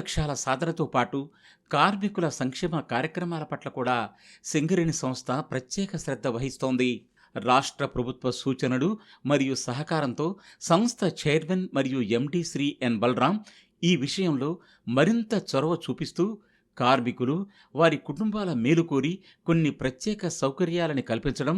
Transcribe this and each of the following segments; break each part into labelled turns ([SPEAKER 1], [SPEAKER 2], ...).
[SPEAKER 1] లక్ష్యాల సాధనతో పాటు కార్మికుల సంక్షేమ కార్యక్రమాల పట్ల కూడా సింగరేణి సంస్థ ప్రత్యేక శ్రద్ధ వహిస్తోంది. రాష్ట్ర ప్రభుత్వ సూచనలు మరియు సహకారంతో సంస్థ చైర్మన్ మరియు ఎండి శ్రీ ఎన్ బలరాం ఈ విషయంలో మరింత చొరవ చూపిస్తూ కార్మికులు వారి కుటుంబాల మేలు కోరి కొన్ని ప్రత్యేక సౌకర్యాలని కల్పించడం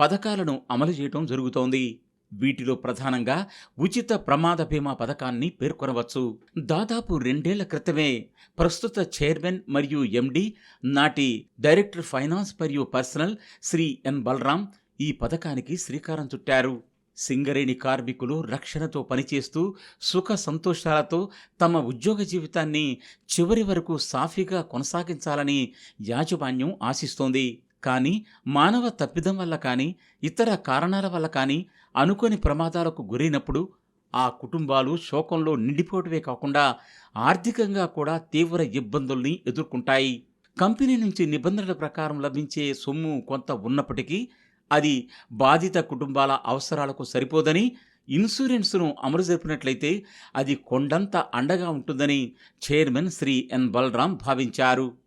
[SPEAKER 1] పథకాలను అమలు చేయడం జరుగుతోంది. వీటిలో ప్రధానంగా ఉచిత ప్రమాద బీమా పథకాన్ని పేర్కొనవచ్చు. దాదాపు రెండేళ్ళ క్రితమే ప్రస్తుత చైర్మన్ మరియు ఎండి నాటి డైరెక్టర్ ఫైనాన్స్ మరియు పర్సనల్ శ్రీ ఎన్ బలరాం ఈ పథకానికి శ్రీకారం చుట్టారు. సింగరేణి కార్మికులు రక్షణతో పనిచేస్తూ సుఖ సంతోషాలతో తమ ఉద్యోగ జీవితాన్ని చివరి వరకు సాఫీగా కొనసాగించాలని యాజమాన్యం ఆశిస్తోంది. కానీ మానవ తప్పిదం వల్ల కానీ ఇతర కారణాల వల్ల కానీ అనుకోని ప్రమాదాలకు గురైనప్పుడు ఆ కుటుంబాలు శోకంలో నిండిపోవటమే కాకుండా ఆర్థికంగా కూడా తీవ్ర ఇబ్బందుల్ని ఎదుర్కొంటాయి. కంపెనీ నుంచి నిబంధనల ప్రకారం లభించే సొమ్ము కొంత ఉన్నప్పటికీ అది బాధిత కుటుంబాల అవసరాలకు సరిపోదని ఇన్సూరెన్స్ను అమలు జరిపినట్లయితే అది కొండంత అండగా ఉంటుందని చైర్మన్ శ్రీ ఎన్ బలరాం భావించారు.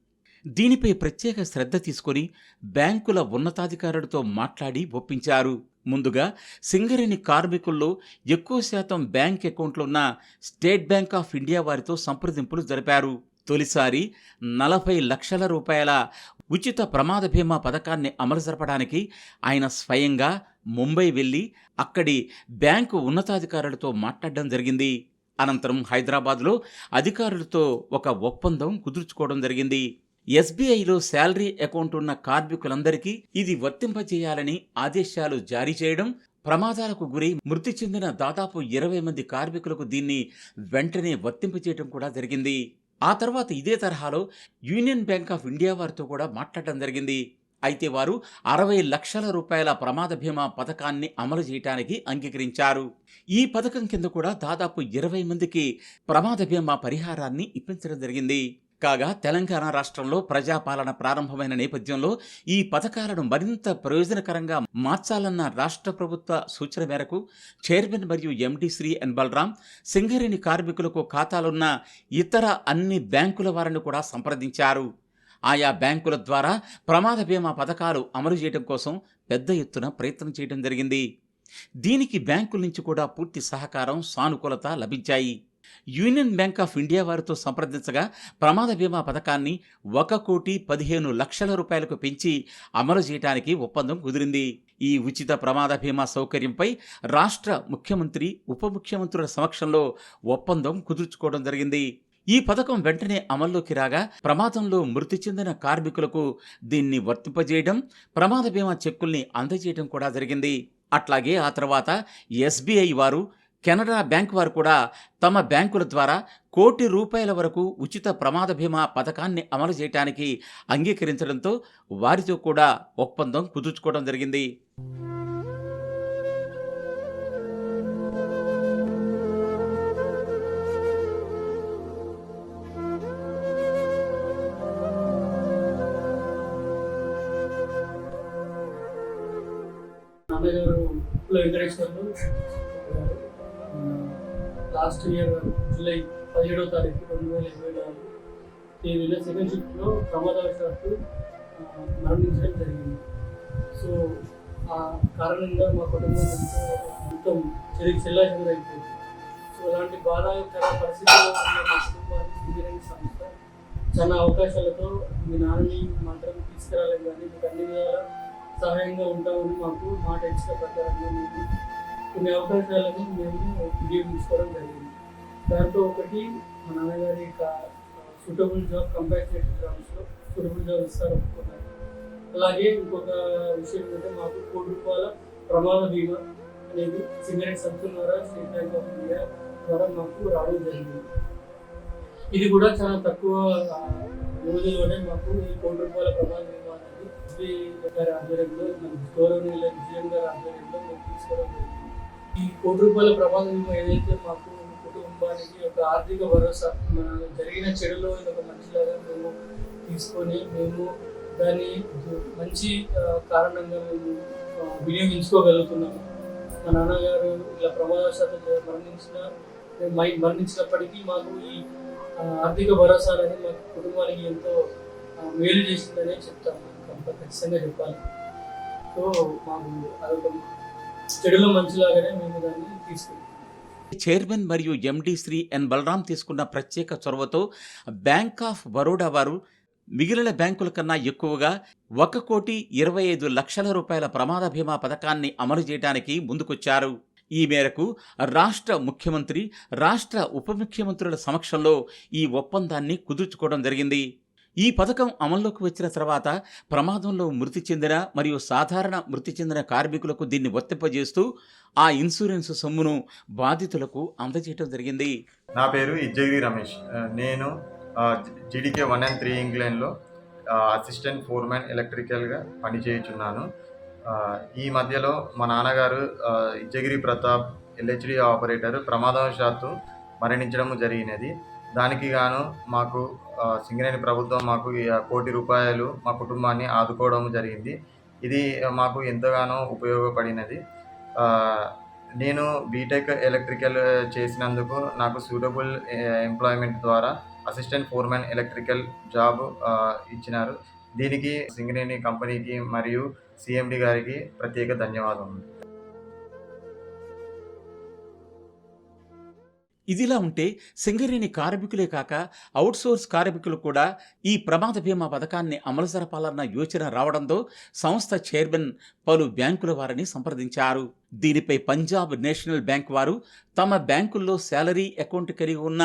[SPEAKER 1] దీనిపై ప్రత్యేక శ్రద్ధ తీసుకొని బ్యాంకుల ఉన్నతాధికారులతో మాట్లాడి ఒప్పించారు. ముందుగా సింగరేణి కార్మికుల్లో ఎక్కువ శాతం బ్యాంక్ అకౌంట్లు ఉన్న స్టేట్ బ్యాంక్ ఆఫ్ ఇండియా వారితో సంప్రదింపులు జరిపారు. తొలిసారి నలభై లక్షల రూపాయల ఉచిత ప్రమాద బీమా పథకాన్ని అమలు జరపడానికి ఆయన స్వయంగా ముంబై వెళ్ళి అక్కడి బ్యాంకు ఉన్నతాధికారులతో మాట్లాడడం జరిగింది. అనంతరం హైదరాబాద్లో అధికారులతో ఒక ఒప్పందం కుదుర్చుకోవడం జరిగింది. ఎస్బీఐలో శాలరీ అకౌంట్ ఉన్న కార్మికులందరికీ ఇది వర్తింపజేయాలని ఆదేశాలు జారీ చేయడం ప్రమాదాలకు గురై మృతి చెందిన దాదాపు ఇరవై మంది కార్మికులకు దీన్ని వెంటనే వర్తింపజేయడం కూడా జరిగింది. ఆ తర్వాత ఇదే తరహాలో యూనియన్ బ్యాంక్ ఆఫ్ ఇండియా వారితో కూడా మాట్లాడడం జరిగింది. అయితే వారు అరవై లక్షల రూపాయల ప్రమాద బీమా పథకాన్ని అమలు చేయడానికి అంగీకరించారు. ఈ పథకం కింద కూడా దాదాపు ఇరవై మందికి ప్రమాద బీమా పరిహారాన్ని ఇప్పించడం జరిగింది. కాగా తెలంగాణ రాష్ట్రంలో ప్రజాపాలన ప్రారంభమైన నేపథ్యంలో ఈ పథకాలను మరింత ప్రయోజనకరంగా మార్చాలన్న రాష్ట్ర ప్రభుత్వ సూచన మేరకు చైర్మన్ మరియు ఎండి శ్రీ ఎన్ బలరాం సింగరేణి కార్మికులకు ఖాతాలున్న ఇతర అన్ని బ్యాంకుల వారిని కూడా సంప్రదించారు. ఆయా బ్యాంకుల ద్వారా ప్రమాద బీమా పథకాలు అమలు చేయడం కోసం పెద్ద ఎత్తున ప్రయత్నం చేయడం జరిగింది. దీనికి బ్యాంకుల నుంచి కూడా పూర్తి సహకారం సానుకూలత లభించాయి. యూనియన్ బ్యాంక్ ఆఫ్ ఇండియా వారితో సంప్రదించగా ప్రమాద బీమా పథకాన్ని ఒక కోటి పదిహేను లక్షల రూపాయలకు పెంచి అమలు చేయడానికి ఒప్పందం కుదిరింది. ఈ ఉచిత ప్రమాద బీమా సౌకర్యంపై రాష్ట్ర ముఖ్యమంత్రి ఉప ముఖ్యమంత్రుల సమక్షంలో ఒప్పందం కుదుర్చుకోవడం జరిగింది. ఈ పథకం వెంటనే అమల్లోకి రాగా ప్రమాదంలో మృతి చెందిన కార్మికులకు దీన్ని వర్తింపజేయడం ప్రమాద బీమా చెక్కుల్ని అందజేయడం కూడా జరిగింది. అట్లాగే ఆ తర్వాత ఎస్బీఐ వారు కెనరా బ్యాంక్ వారు కూడా తమ బ్యాంకుల ద్వారా కోటి రూపాయల వరకు ఉచిత ప్రమాద బీమా పథకాన్ని అమలు చేయడానికి అంగీకరించడంతో వారితో కూడా ఒప్పందం కుదుర్చుకోవడం జరిగింది.
[SPEAKER 2] నాన్నగారు లాస్ట్ ఇయర్ జూలై పదిహేడవ తారీఖు రెండు వేల ఇరవై నాలుగు తేదీలో సెకండ్ షిఫ్ట్లో ప్రమాదవశాత్తు మరణించడం జరిగింది. సో ఆ కారణంగా మా కుటుంబం ఎంతో మొత్తం చెరికి చెల్లాచెదురు అయిపోయింది సో అలాంటి బాధాకర పరిస్థితుల్లో ఉన్న మా కుటుంబానికి ఇంజనీరింగ్ సంస్థ చాలా అవకాశాలతో మీ నాన్నని మాత్రం తీసుకురాలేదు కానీ మీకు అన్ని విధాలా సహాయంగా ఉంటామని మాకు మాట ఇచ్చిన ప్రకారంగా మేము కొన్ని అవకాశాలను మేము వినియోగించుకోవడం జరిగింది. దాంట్లో ఒకటి మా నాన్నగారి సూటబుల్ జాబ్ కంపాన్సేటెడ్ గ్రామ్స్లో సూటబుల్ జాబ్ ఇస్తారు అనుకున్నారు. అలాగే ఇంకొక విషయం ఏంటంటే మాకు కోటి రూపాయల ప్రమాద బీమా అనేది సింగరేట్ సంస్థల ద్వారా స్టేట్ బ్యాంక్ ఆఫ్ ఇండియా ద్వారా మాకు రావడం జరిగింది. ఇది కూడా చాలా తక్కువ రోజుల్లోనే మాకు ఈ కోటి రూపాయల ప్రమాద బీమా అనేది ఎస్బీ గారి ఆధ్వర్యంలో గౌరవనీయుల విజయం గారి ఆధ్వర్యంలో మేము తీసుకోవడం జరిగింది. ఈ కోటి రూపాయల ప్రమాద బీమా ఏదైతే మాకు కుటుంబానికి ఒక ఆర్థిక భరోసా మన జరిగిన చెడులో ఇది ఒక మంచిలాగా మేము తీసుకొని మేము దాన్ని మంచి కారణంగా మేము వినియోగించుకోగలుగుతున్నాము. మా నాన్నగారు ఇలా ప్రమాదవశాత్తు మరణించిన మరణించినప్పటికీ మాకు ఈ ఆర్థిక భరోసా అనేది మా కుటుంబానికి ఎంతో మేలు చేసిందనే చెప్తాను ఖచ్చితంగా చెప్పాలి. సో మాకు అదొక చెడులో మంచిలాగానే మేము దాన్ని తీసుకుంటాం
[SPEAKER 1] చైర్మన్ మరియు ఎండి శ్రీ ఎన్ బలరాం తీసుకున్న ప్రత్యేక చొరవతో బ్యాంక్ ఆఫ్ బరోడా వారు మిగిలిన బ్యాంకుల కన్నా ఎక్కువగా ఒక కోటి ఇరవై ఐదు లక్షల రూపాయల ప్రమాద బీమా పథకాన్ని అమలు చేయడానికి ముందుకొచ్చారు. ఈ మేరకు రాష్ట్ర ముఖ్యమంత్రి రాష్ట్ర ఉప ముఖ్యమంత్రుల సమక్షంలో ఈ ఒప్పందాన్ని కుదుర్చుకోవడం జరిగింది. ఈ పథకం అమల్లోకి వచ్చిన తర్వాత ప్రమాదంలో మృతి చెందిన మరియు సాధారణ మృతి చెందిన కార్మికులకు దీన్ని వర్తింపజేస్తూ ఆ ఇన్సూరెన్స్ సొమ్మును బాధితులకు అందజేయడం జరిగింది.
[SPEAKER 3] నా పేరు ఇజ్జగిరి రమేష్. నేను జీడీకే వన్ అండ్ త్రీ ఇంగ్లాండ్లో అసిస్టెంట్ ఫోర్మ్యాన్ ఎలక్ట్రికల్గా పనిచేయుచున్నాను. ఈ మధ్యలో మా నాన్నగారు ఇజ్జగిరి ప్రతాప్ ఎల్హెచ్డి ఆపరేటర్ ప్రమాదవశాత్తు మరణించడం జరిగినది. దానికి గాను మాకు సింగరేణి ప్రభుత్వం మాకు కోటి రూపాయలు మా కుటుంబాన్ని ఆదుకోవడం జరిగింది. ఇది మాకు ఎంతగానో ఉపయోగపడినది. నేను బీటెక్ ఎలక్ట్రికల్ చేసినందుకు నాకు సూటబుల్ ఎంప్లాయ్మెంట్ ద్వారా అసిస్టెంట్ ఫోర్మెన్ ఎలక్ట్రికల్ జాబ్ ఇచ్చినారు. దీనికి సింగరేణి కంపెనీకి మరియు సిఎండి గారికి ప్రత్యేక ధన్యవాదములు.
[SPEAKER 1] ఇదిలా ఉంటే సింగరేణి కార్మికులే కాక అవుట్సోర్స్ కార్మికులు కూడా ఈ ప్రమాద బీమా పథకాన్ని అమలు జరపాలన్న యోచన రావడంతో సంస్థ చైర్మన్ పలు బ్యాంకుల వారిని సంప్రదించారు. దీనిపై పంజాబ్ నేషనల్ బ్యాంక్ వారు తమ బ్యాంకుల్లో శాలరీ అకౌంట్ కలిగి ఉన్న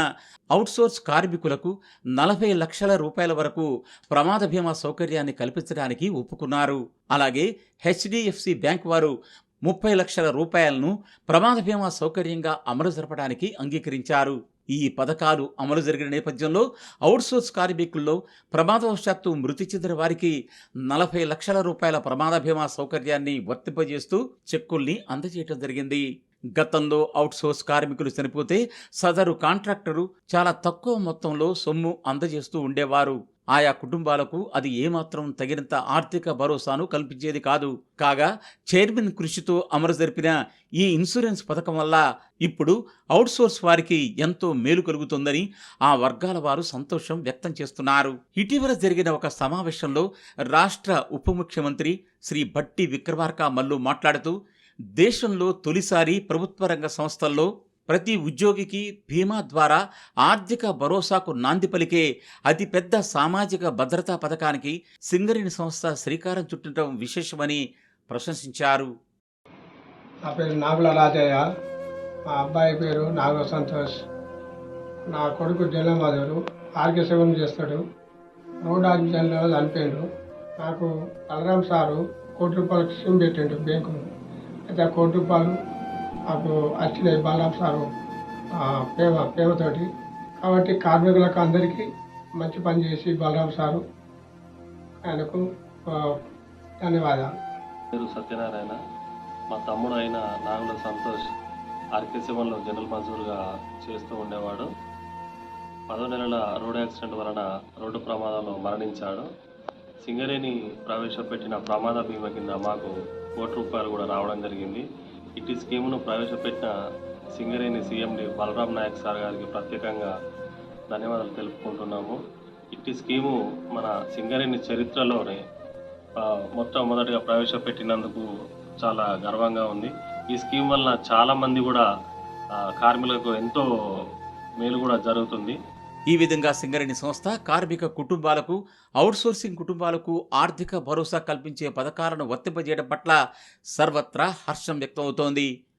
[SPEAKER 1] అవుట్సోర్స్ కార్మికులకు నలభై లక్షల రూపాయల వరకు ప్రమాద బీమా సౌకర్యాన్ని కల్పించడానికి ఒప్పుకున్నారు. అలాగే హెచ్డిఎఫ్సి బ్యాంక్ వారు ముప్పై లక్షల రూపాయలను ప్రమాద బీమా సౌకర్యంగా అమలు జరపడానికి అంగీకరించారు. ఈ పథకాలు అమలు జరిగిన నేపథ్యంలో అవుట్సోర్స్ కార్మికుల్లో ప్రమాదవశాత్తు మృతి చెందిన వారికి నలభై లక్షల రూపాయల ప్రమాద బీమా సౌకర్యాన్ని వర్తింపజేస్తూ చెక్కుల్ని అందజేయడం జరిగింది. గతంలో అవుట్సోర్స్ కార్మికులు చనిపోతే సదరు కాంట్రాక్టరు చాలా తక్కువ మొత్తంలో సొమ్ము అందజేస్తూ ఉండేవారు. ఆయా కుటుంబాలకు అది ఏమాత్రం తగినంత ఆర్థిక భరోసాను కల్పించేది కాదు. కాగా చైర్మన్ కృషితో అమలు జరిపిన ఈ ఇన్సూరెన్స్ పథకం వల్ల ఇప్పుడు అవుట్సోర్స్ వారికి ఎంతో మేలు కలుగుతుందని ఆ వర్గాల వారు సంతోషం వ్యక్తం చేస్తున్నారు. ఇటీవల జరిగిన ఒక సమావేశంలో రాష్ట్ర ఉప ముఖ్యమంత్రి శ్రీ భట్టి విక్రమార్క మల్లు మాట్లాడుతూ దేశంలో తొలిసారి ప్రభుత్వ రంగ సంస్థల్లో ప్రతి ఉద్యోగికి బీమా ద్వారా ఆర్థిక భరోసాకు నాంది పలికే అతిపెద్ద సామాజిక భద్రతా పథకానికి సింగరేణి సంస్థ శ్రీకారం చుట్టడం విశేషమని ప్రశంసించారు.
[SPEAKER 4] నా పేరు నాగుల రాజయ్య. మా అబ్బాయి పేరు నాగ సంతోష్. నా కొడుకు జలమాధుడు ఆరోగ్య సేవలు చేస్తాడు. రోడ్ ఆక్సిజన్లో చనిపోయిండు. నాకు బలరాం సారు కోటి రూపాయలు స్కీమ్ పెట్టిండు బ్యాంకు అయితే ఆ కోటి రూపాయలు మాకు వచ్చినాయి బాలాం సారు పేమ ప్రేమ ప్రేమతోటి కాబట్టి కార్మికులకు అందరికీ మంచి పని చేసి బలరాం సారు ఆయనకు ధన్యవాదాలు.
[SPEAKER 5] పేరు సత్యనారాయణ. మా తమ్ముడు అయిన నాగుల సంతోష్ ఆర్కే జనరల్ మజూర్గా చేస్తూ ఉండేవాడు. పదో నెలల రోడ్ యాక్సిడెంట్ వలన రోడ్డు ప్రమాదంలో మరణించాడు. సింగరేణి ప్రవేశపెట్టిన ప్రమాద బీమా కింద మాకు కోటి రూపాయలు కూడా రావడం జరిగింది. ఇటు స్కీమును ప్రవేశపెట్టిన సింగరేణి సీఎండి బలరాం నాయక్ సార్ గారికి ప్రత్యేకంగా ధన్యవాదాలు తెలుపుకుంటున్నాము. ఇట్టి స్కీము మన సింగరేణి చరిత్రలోనే మొట్టమొదటిగా ప్రవేశపెట్టినందుకు చాలా గర్వంగా ఉంది. ఈ స్కీమ్ వల్ల చాలామంది కూడా కార్మికులకు ఎంతో మేలు కూడా జరుగుతుంది.
[SPEAKER 1] ఈ విధంగా సింగరేణి సంస్థ కార్మిక కుటుంబాలకు అవుట్సోర్సింగ్ కుటుంబాలకు ఆర్థిక భరోసా కల్పించే పథకాలను వర్తింపజేయడం పట్ల సర్వత్రా హర్షం వ్యక్తమవుతోంది.